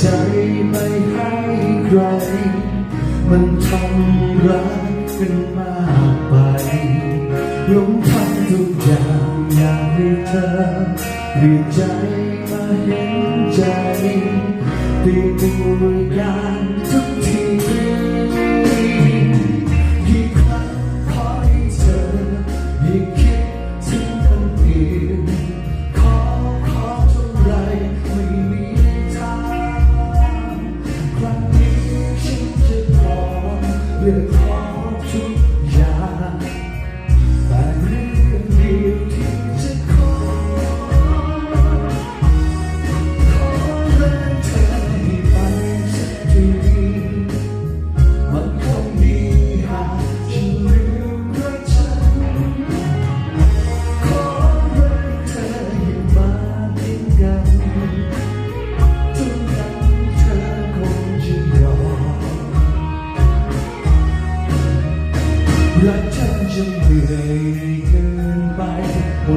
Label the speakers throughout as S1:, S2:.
S1: ใจไม่ให้ใคร มันทำรักกันมากไปหลงทำทุกอย่างอยากให้เธอเปลี่ยนใจมาเห็นใจตีตัวการ Yeah.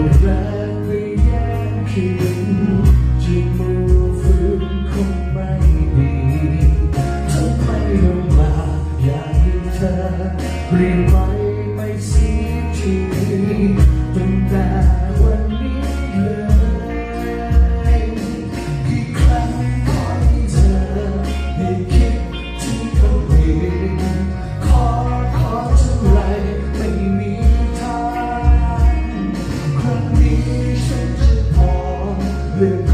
S1: ดแรงไปแย่ชีวิตโมือฝืนคงไม่ดีทำไมลำบาอยากให้เธอเปลี่ยน
S2: ไป viver.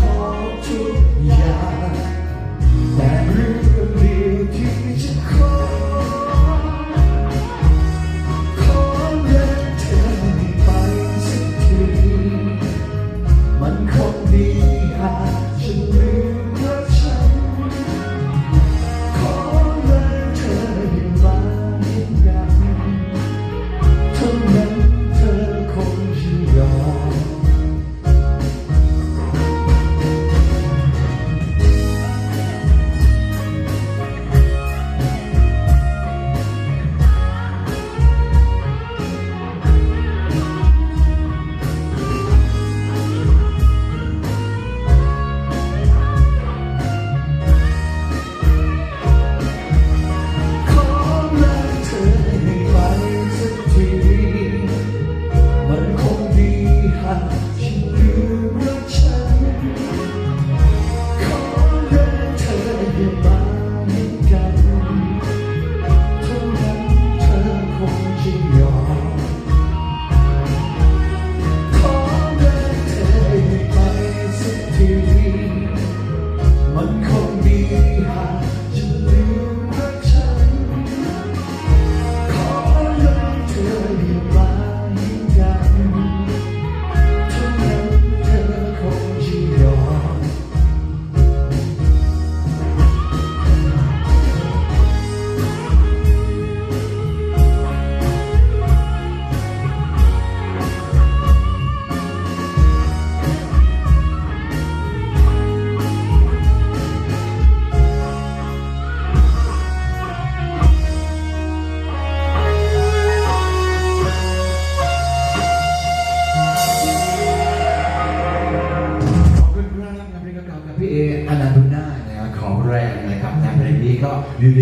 S2: రీతిగా నేను